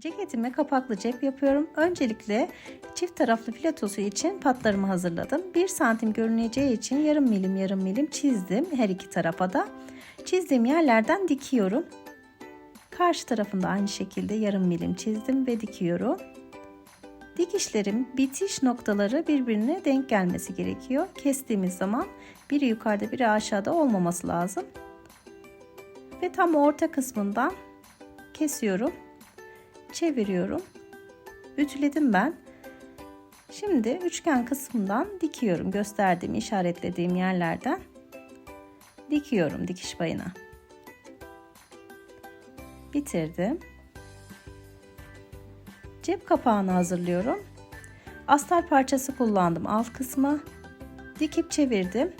Ceketime kapaklı cep yapıyorum. Öncelikle çift taraflı filatosu için patlarımı hazırladım. 1 santim görüneceği için yarım milim yarım milim çizdim her iki tarafa da. Çizdiğim yerlerden dikiyorum. Karşı tarafında aynı şekilde yarım milim çizdim ve dikiyorum. Dikişlerim bitiş noktaları birbirine denk gelmesi gerekiyor. Kestiğimiz zaman biri yukarıda biri aşağıda olmaması lazım. Ve tam orta kısmından kesiyorum. Çeviriyorum. Ütüledim ben. Şimdi üçgen kısmından dikiyorum. Gösterdiğim, işaretlediğim yerlerden dikiyorum dikiş payına. Bitirdim. Cep kapağını hazırlıyorum. Astar parçası kullandım alt kısmı. Dikip çevirdim.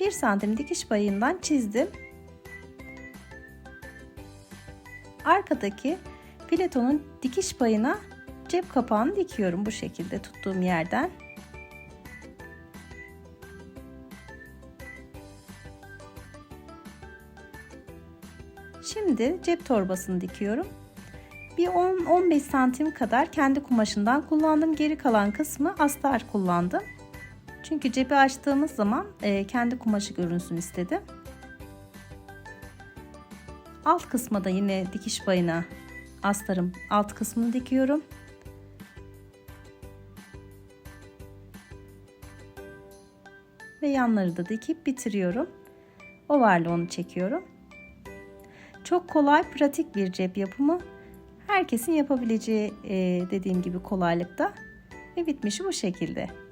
1 santim dikiş payından çizdim. Arkadaki filetonun dikiş payına cep kapağını dikiyorum bu şekilde tuttuğum yerden. Şimdi cep torbasını dikiyorum. Bir 10-15 santim kadar kendi kumaşından kullandım. Geri kalan kısmı astar kullandım. Çünkü cebi açtığımız zaman e, kendi kumaşı görünsün istedim. Alt kısma da yine dikiş payına astarım alt kısmını dikiyorum. Ve yanları da dikip bitiriyorum. Ovarla onu çekiyorum. Çok kolay, pratik bir cep yapımı. Herkesin yapabileceği e, dediğim gibi kolaylıkta. Ve bitmişi bu şekilde.